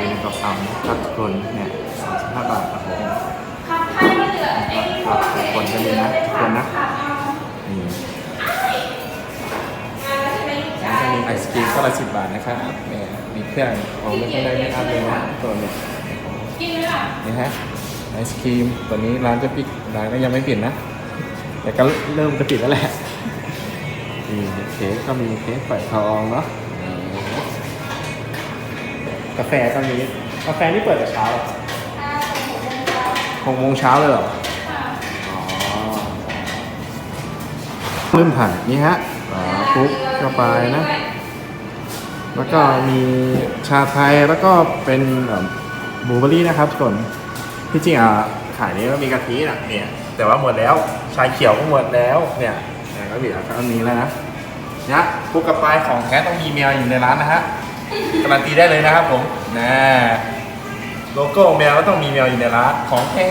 มีกระเพราครับทุกคนเนี่ยสามสิบห้าบาทครับผมครับทุกคนก็มีนะทุกคนนะนี่แล้วก็มีไอศกรีมก็ละสิบบาทนะครับเนี่ยมีเครื่องของเล่นข้างในไม่อัพเลยนะทุกคนเนี่ยกินไหมล่ะนี่ฮะไอศครีมตอนนี้ร้านจะปิดร้านก็ยังไม่ปิดนะ แต่ก็เริ่มจะปิดแล้วแหละ นี่เค้กก็มีเค้กฝอยทองเนาะนี่กาแฟก็มีกาแฟนี่เปิดแต่เช้าเหรอหกโมงเช้าเลยเหรออ๋อเริ่มถ่ายนี่ฮะอ๋อปุ๊บเข้าไปนะ แล้วก็มีชาไทยแล้วก็เป็นบลูเบอรี่นะครับทุกคนที่จริงอะขายนี้ก็มีกะทินะเนี่ย แต่ว่าหมดแล้ว ชาเขียวก็หมดแล้วเนี่ย เนี่ยก็เหลืออันนี้แล้วนะนะกุ๊กกระปายของแท้ต้องมีเมียอยู่ในร้านนะฮะการันตีได้เลยนะครับผมนะโลโก้แมวก็ต้องมีแมวอยู่ในร้านของแท้